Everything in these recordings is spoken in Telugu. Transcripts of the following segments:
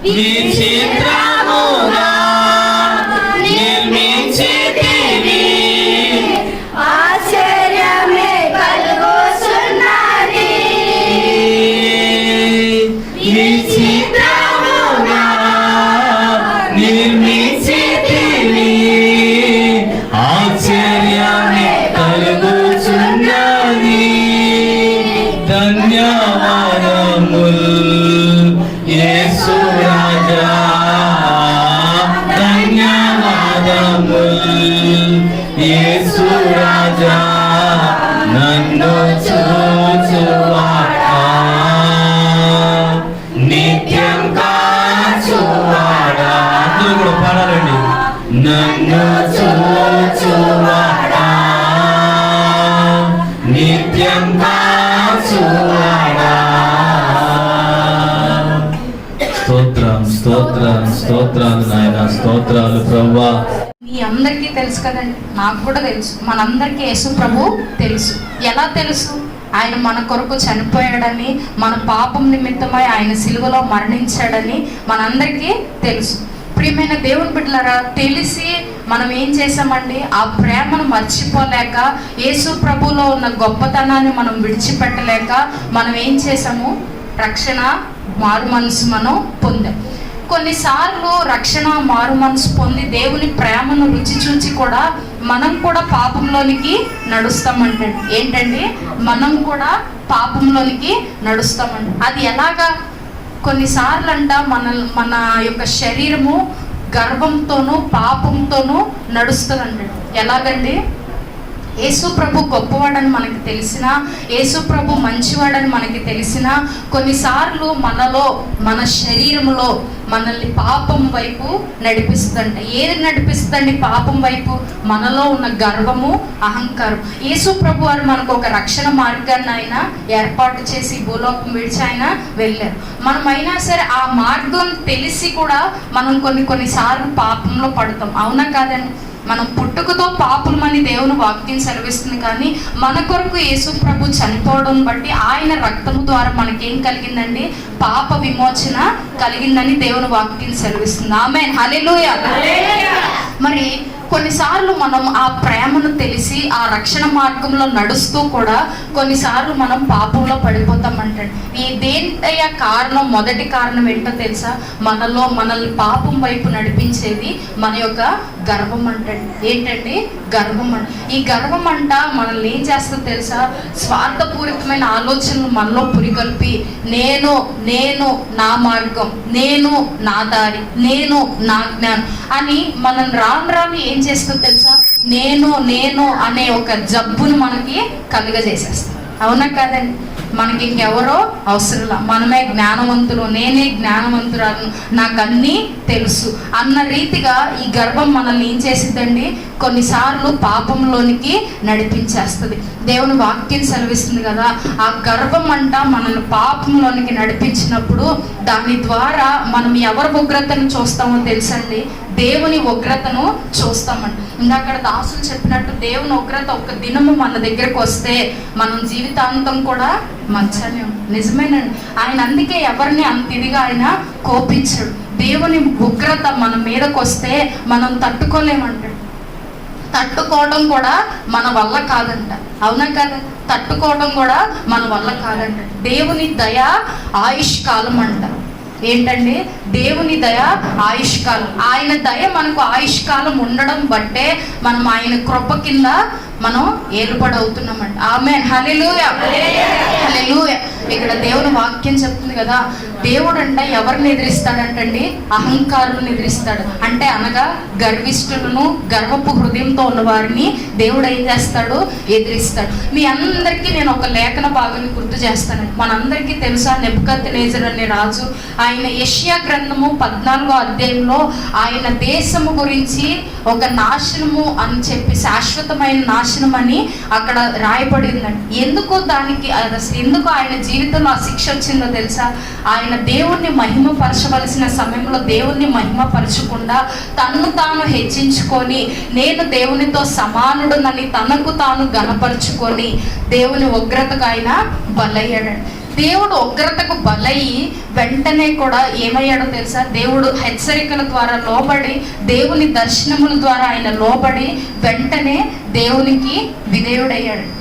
民情大不能。స్తోత్రం స్తోత్రం స్తోత్రాలు నాయన స్తోత్రాలు ప్రవ్వా. మీ అందరికీ తెలుసు కదండి నాకు కూడా తెలుసు. మనందరికీ యేసు ప్రభు తెలుసు. ఎలా తెలుసు? ఆయన మన కొరకు చనిపోయాడని మన పాపం నిమిత్తమై ఆయన సిలువలో మరణించాడని మనందరికీ తెలుసు. ప్రియమైన దేవుని బిడ్డలారా తెలిసి మనం ఏం చేసామండి ఆ ప్రేమను మర్చిపోలేక యేసు ప్రభులో ఉన్న గొప్పతనాన్ని మనం విడిచిపెట్టలేక మనం ఏం చేసాము రక్షణ మారు మనసు మనం పొందాం. కొన్నిసార్లు రక్షణ మారు మనసు పొంది దేవుని ప్రేమను రుచి చూచి కూడా మనం కూడా పాపంలోనికి నడుస్తామంటాడు ఏంటండి? మనం కూడా పాపంలోనికి నడుస్తామండి అది ఎలాగా? కొన్నిసార్లు అంట మన మన యొక్క శరీరము గర్వంతోనూ పాపంతోనూ నడుస్తుందండి. ఎలాగండి? యేసు ప్రభు గొప్పవాడని మనకి తెలిసిన యేసు ప్రభు మంచివాడని మనకి తెలిసిన కొన్నిసార్లు మనలో మన శరీరంలో మనల్ని పాపం వైపు నడిపిస్తుందంట. ఏది నడిపిస్తుందండి పాపం వైపు? మనలో ఉన్న గర్వము అహంకారం. యేసు ప్రభు వారు మనకు ఒక రక్షణ మార్గాన్ని ఆయన ఏర్పాటు చేసి భూలోకం విడిచి ఆయన వెళ్ళారు. మనమైనా సరే ఆ మార్గం తెలిసి కూడా మనం కొన్ని కొన్నిసార్లు పాపంలో పడతాం. అవునా కాదండి? మనం పుట్టుకతో పాపులమని దేవుని వాక్యం సెలవిస్తుంది కానీ మన కొరకు యేసు ప్రభు చనిపోవడం బట్టి ఆయన రక్తము ద్వారా మనకేం కలిగిందండి? పాప విమోచన కలిగిందని దేవుని వాక్యం సెలవిస్తుంది. ఆమె హల్లెలూయా. మరి కొన్నిసార్లు మనం ఆ ప్రేమను తెలిసి ఆ రక్షణ మార్గంలో నడుస్తూ కూడా కొన్నిసార్లు మనం పాపంలో పడిపోతామంటండి ఈ దేంటయ్య కారణం మొదటి కారణం ఏంటో తెలుసా? మనలో మనల్ని పాపం వైపు నడిపించేది మన యొక్క గర్వం అంటండి ఏంటండి? గర్వం అంట. ఈ గర్వం అంట మనల్ని ఏం చేస్తుందో తెలుసా? స్వార్థపూరితమైన ఆలోచనలు మనలో పురిగొల్పి నేను నేను నా మార్గం నేను నా దారి నేను నా జ్ఞానం అని మనం రాను రాను ఏం చేస్తుందో తెలుసా? నేను నేను అనే ఒక జబ్బును మనకి కలుగజేసేస్తాం అవునా కాదండి? మనకి ఇంకెవరో అవసరంలా మనమే జ్ఞానవంతులు నేనే జ్ఞానవంతురాలు. నాకు అన్నీ తెలుసు. అన్న రీతిగా ఈ గర్భం మనల్ని ఏం చేసిద్దండి? కొన్నిసార్లు పాపంలోనికి నడిపించేస్తుంది. దేవుని వాక్యం సెలవిస్తుంది కదా ఆ గర్భం అంట మనల్ని పాపంలోనికి నడిపించినప్పుడు దాని ద్వారా మనం ఎవరి ఉగ్రతను చూస్తామో తెలుసండి? దేవుని ఉగ్రతను చూస్తామంట ఇందాక దాసులు చెప్పినట్టు దేవుని ఉగ్రత ఒక దినము మన దగ్గరకు వస్తే మనం జీవితాంతం కూడా మంచానే నిజమేనండి. ఆయన అందుకే ఎవరిని అంత ఇదిగా ఆయన కోపించడు. దేవుని ఉగ్రత మన మీదకు వస్తే మనం తట్టుకోలేమంటాడు తట్టుకోవడం కూడా మన వల్ల కాదంట. అవునా కదా? తట్టుకోవడం కూడా మన వల్ల కాదంట. దేవుని దయ ఆయుష్ కాలం అంట. ఏంటండి? దేవుని దయ ఆయుష్కాలం. ఆయన దయ మనకు ఆయుష్కాలం ఉండడం బట్టే మనం ఆయన కృప కింద మనం ఏర్పడవుతున్నామంట ఆమె హలెలూయ హలెలూయ ఇక్కడ దేవుని వాక్యం చెప్తుంది కదా దేవుడు అంటే ఎవరిని ఎదిరిస్తాడంటండి? అహంకారులను ఎదిరిస్తాడు. అంటే అనగా గర్విష్ఠులను గర్వపు హృదయంతో ఉన్న వారిని దేవుడు ఏం చేస్తాడు? ఎదిరిస్తాడు. మీ అందరికీ నేను ఒక లేఖన భాగాన్ని గుర్తు చేస్తాను. మనందరికీ తెలుసా నెప్పుకత్ నేజర్ అనే రాజు ఆయన యష్యా గ్రంథము పద్నాలుగో అధ్యాయంలో ఆయన దేశము గురించి ఒక నాశనము అని చెప్పి శాశ్వతమైన నాశనం అని అక్కడ రాయబడి ఉందండి ఎందుకు దానికి అసలు ఎందుకు ఆయన జీవితంలో ఆ శిక్ష వచ్చిందో తెలుసా? ఆయన దేవుణ్ణి మహిమపరచవలసిన సమయంలో దేవుణ్ణి మహిమపరచకుండా తన్ను తాను హెచ్చించుకొని నేను దేవునితో సమానుడునని తనకు తాను గనపరుచుకొని దేవుని ఉగ్రతకు ఆయన బలయ్యాడండి. దేవుడు ఉగ్రతకు బలయి వెంటనే కూడా ఏమయ్యాడో తెలుసా? దేవుడు హెచ్చరికల ద్వారా లోబడి దేవుని దర్శనముల ద్వారా ఆయన లోబడి వెంటనే దేవునికి విధేయుడయ్యాడు.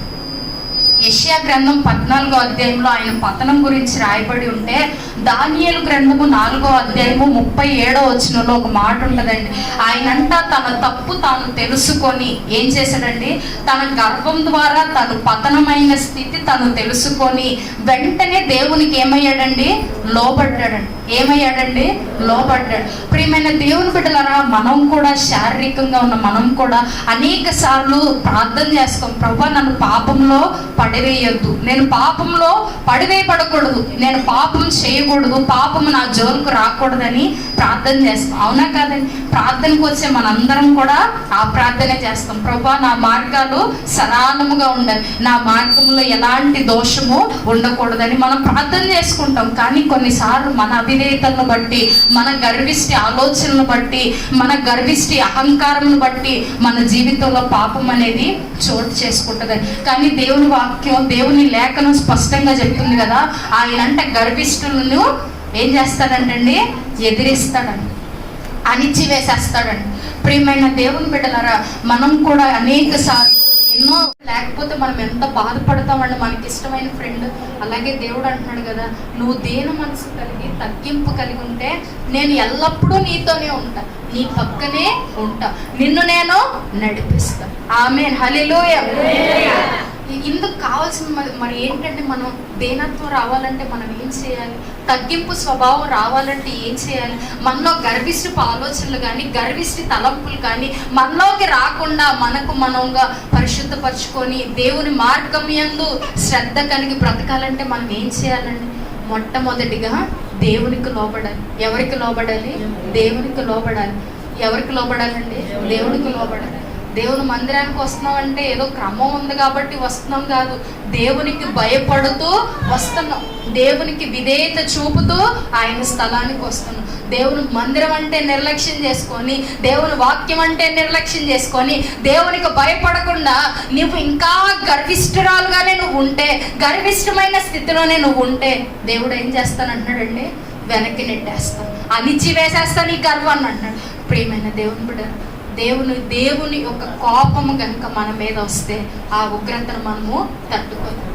యెషయా గ్రంథం పద్నాలుగో అధ్యాయంలో ఆయన పతనం గురించి రాయబడి ఉంటే దానియలు గ్రంథము నాలుగో అధ్యాయము ముప్పై ఏడో వచ్చినలో ఒక మాట ఉంటుందండి. ఆయనంట తన తప్పు తాను తెలుసుకొని ఏం చేశాడండి? తన గర్భం ద్వారా తను పతనమైన స్థితి తను తెలుసుకొని వెంటనే దేవునికి ఏమయ్యాడండి? లోబడ్డాడండి. ఏమయ్యాడండి? లోపడ్డాడు ప్రియమైన దేవుని బిడ్డలారా మనం కూడా శారీరకంగా ఉన్న మనం కూడా అనేక సార్లు ప్రార్థన చేస్తాం. ప్రభా నన్ను పాపంలో పడివేయొద్దు. నేను పాపంలో పడివేయబడకూడదు. నేను పాపం చేయకూడదు. పాపం నా జోలుకు రాకూడదని ప్రార్థన చేస్తాం. అవునా కాదండి? ప్రార్థనకు వచ్చే మనందరం కూడా ఆ ప్రార్థనే చేస్తాం. ప్రభా నా మార్గాలు సరాలముగా ఉండాలి నా మార్గంలో ఎలాంటి దోషము ఉండకూడదని మనం ప్రార్థన చేసుకుంటాం. కానీ కొన్నిసార్లు మన అభి అవిధేయతలను బట్టి మన గర్విష్టి ఆలోచనలను బట్టి మన గర్విష్టి అహంకారమును బట్టి మన జీవితంలో పాపం అనేది చోటు చేసుకుంటుంది. కానీ దేవుని వాక్యం దేవుని లేఖనం స్పష్టంగా చెప్తుంది కదా ఆయన అంటే గర్విష్ఠులను ఏం చేస్తాడంటండి? ఎదిరిస్తాడండి అణిచి వేసేస్తాడండి ప్రియమైన దేవుని బిడ్డలారా మనం కూడా అనేక సార్లు ఎన్నో లేకపోతే మనం ఎంత బాధపడతామండి మనకి ఇష్టమైన ఫ్రెండ్ అలాగే దేవుడు అంటున్నాడు కదా నువ్వు దేని మనసు కలిగి తగ్గింపు కలిగి ఉంటే నేను ఎల్లప్పుడూ నీతోనే ఉంటా. నీ పక్కనే ఉంటా. నిన్ను నేను నడిపిస్తా. ఆమె హలిలోయ ఇందుకు కావాల్సిన మరి- మరి ఏంటంటే మనం దేనత్వం రావాలంటే మనం ఏం చేయాలి? తగ్గింపు స్వభావం రావాలంటే ఏం చేయాలి? మనలో గర్విష్ఠపు ఆలోచనలు కానీ గర్విష్ఠి తలంపులు కానీ మనలోకి రాకుండా మనకు మనంగా పరిశుద్ధపరచుకొని దేవుని మార్గం యందు శ్రద్ధ కలిగి బ్రతకాలంటే మనం ఏం చేయాలండి? మొట్టమొదటిగా దేవునికి లోబడాలి. ఎవరికి లోబడాలి? దేవునికి లోబడాలి. ఎవరికి లోబడాలండి? దేవునికి లోబడాలి. దేవుని మందిరానికి వస్తున్నాం అంటే ఏదో క్రమం ఉంది కాబట్టి వస్తున్నాం కాదు. దేవునికి భయపడుతూ వస్తున్నాం. దేవునికి విధేయత చూపుతూ ఆయన స్థలానికి వస్తున్నాం. దేవుని మందిరం అంటే నిర్లక్ష్యం చేసుకొని దేవుని వాక్యం అంటే నిర్లక్ష్యం చేసుకొని దేవునికి భయపడకుండా నువ్వు ఇంకా గర్విష్ఠురాలుగానే నువ్వు ఉంటే గర్విష్టమైన స్థితిలోనే నువ్వు ఉంటే దేవుడు ఏం చేస్తానంటున్నాడండి వెనక్కి నెట్టేస్తాను. అణిచి వేసేస్తాను ఈ గర్వాన్ని అంటున్నాడు. ప్రియమైన దేవుని బిడ్డ దేవుని దేవుని యొక్క కోపము కనుక మన మీద వస్తే ఆ ఉగ్రతను మనము తట్టుకోలేము.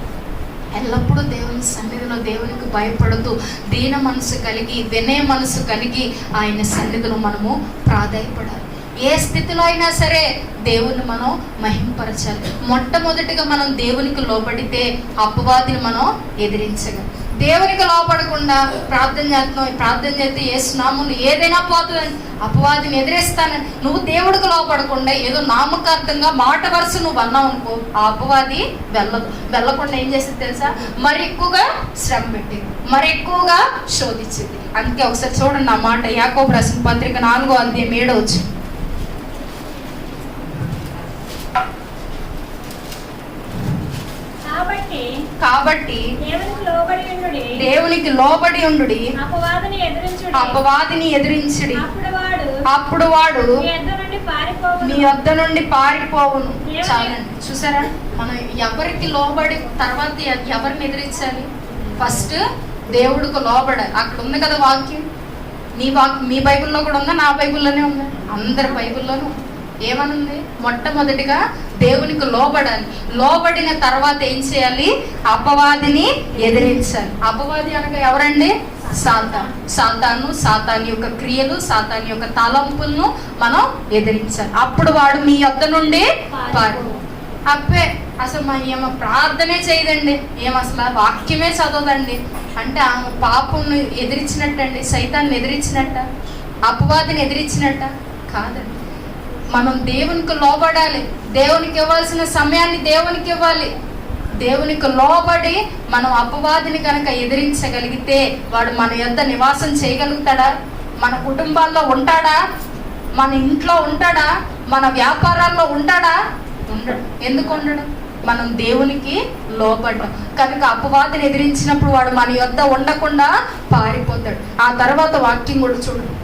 ఎల్లప్పుడూ దేవుని సన్నిధిలో దేవునికి భయపడుతూ దీన మనసు కలిగి వినయ మనసు కలిగి ఆయన సన్నిధిలో మనము ప్రాధాయపడాలి. ఏ స్థితిలో అయినా సరే దేవుని మనం మహింపరచాలి. మొట్టమొదటిగా మనం దేవునికి లోబడితే అపవాదిని మనం ఎదిరించగలం. దేవునికి లోపడకుండా ప్రార్థన చేస్తున్నావు ప్రార్థన చేస్తే ఏ స్నాములు ఏదైనా పోతుందని అపవాదిని ఎదిరేస్తాను. నువ్వు దేవుడికి లోపడకుండా ఏదో నామకార్థంగా మాట వరుస నువ్వు అన్నావు అనుకో ఆ అపవాది వెళ్ళదు. వెళ్ళకుండా ఏం చేసింది తెలుసా? మరి ఎక్కువగా శ్రమ పెట్టింది. మరి ఎక్కువగా శోధించింది. అందుకే ఒకసారి చూడండి ఆ మాట యాకో ప్రశ్న పత్రిక నాలుగో అధ్యాయం ఏడో వచ్చింది కాబట్టి కాబట్టి దేవునికి లోబడి ఉండుడి. దేవునికి లోబడి ఉండుడి. అపవాదిని ఎదిరించుడి. అపవాదిని ఎదిరించుడి. అప్పుడు వాడు అప్పుడు వాడు మీ యొద్ద నుండి పారిపోవును. మీ వద్ద నుండి పారిపోవును. చాలండి. చూసారా? మనం ఎవరికి లోబడి తర్వాత ఎవరిని ఎదిరించాలి? ఫస్ట్ దేవుడికి లోబడాలి. అక్కడ ఉంది కదా వాక్యం. మీ వాక్ మీ బైబిల్లో కూడా ఉందా? నా బైబిల్లోనే ఉందా? అందరి బైబిల్లోనూ ఉంది. ఏమనుంది? మొట్టమొదటిగా దేవునికి లోబడాలి. లోబడిన తర్వాత ఏం చేయాలి? అపవాదిని ఎదిరించాలి. అపవాది అనగా ఎవరండి? సాతాన్. సాతాను సాతాన్ యొక్క క్రియలు సాతాన్ యొక్క తలంపులను మనం ఎదిరించాలి. అప్పుడు వాడు మీ యొద్ద నుండి పారు అప్పే అసలు మా ఏమో ప్రార్థనే చేయదండి. ఏం అసలు వాక్యమే చదవదండి. అంటే ఆమె పాపంను ఎదిరించినట్టండి సైతాన్ని ఎదిరించినట్ట? అపవాదిని ఎదిరించినట్ట? కాదండి. మనం దేవునికి లోబడాలి. దేవునికి ఇవ్వాల్సిన సమయాన్ని దేవునికి ఇవ్వాలి. దేవునికి లోబడి మనం అపవాదిని కనుక ఎదిరించగలిగితే వాడు మన యొద్ద నివాసం చేయగలుగుతాడా? మన కుటుంబాల్లో ఉంటాడా? మన ఇంట్లో ఉంటాడా? మన వ్యాపారాల్లో ఉంటాడా? ఉండడు. ఎందుకు ఉండడు? మనం దేవునికి లోపడ్డం కనుక అపవాదిని ఎదిరించినప్పుడు వాడు మన యొద్ద ఉండకుండా పారిపోతాడు. ఆ తర్వాత వాక్యం కూడా చూడండి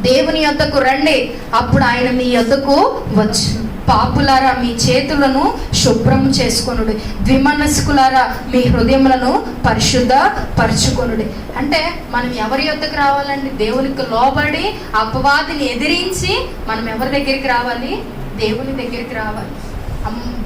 దేవుని యొద్దకు రండి. అప్పుడు ఆయన మీ యొద్దకు వచ్చు పాపులారా మీ చేతులను శుభ్రం చేసుకొనుడి. ద్విమనస్కులారా మీ హృదయములను పరిశుద్ధ పరుచుకొనుడి అంటే మనం ఎవరి యొద్దకు రావాలండి? దేవునికి లోబడి అపవాదిని ఎదిరించి మనం ఎవరి దగ్గరికి రావాలి? దేవుని దగ్గరికి రావాలి.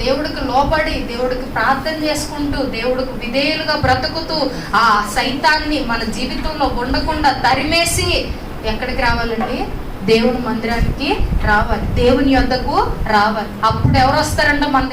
దేవుడికి లోబడి దేవుడికి ప్రార్థన చేసుకుంటూ దేవుడికి విధేయులుగా బ్రతుకుతూ ఆ సైతాన్ని మన జీవితంలో ఉండకుండా తరిమేసి ఎక్కడికి రావాలండి? దేవుని మందిరానికి రావాలి. దేవుని యొద్దకు రావాలి. అప్పుడు ఎవరు వస్తారంటే మన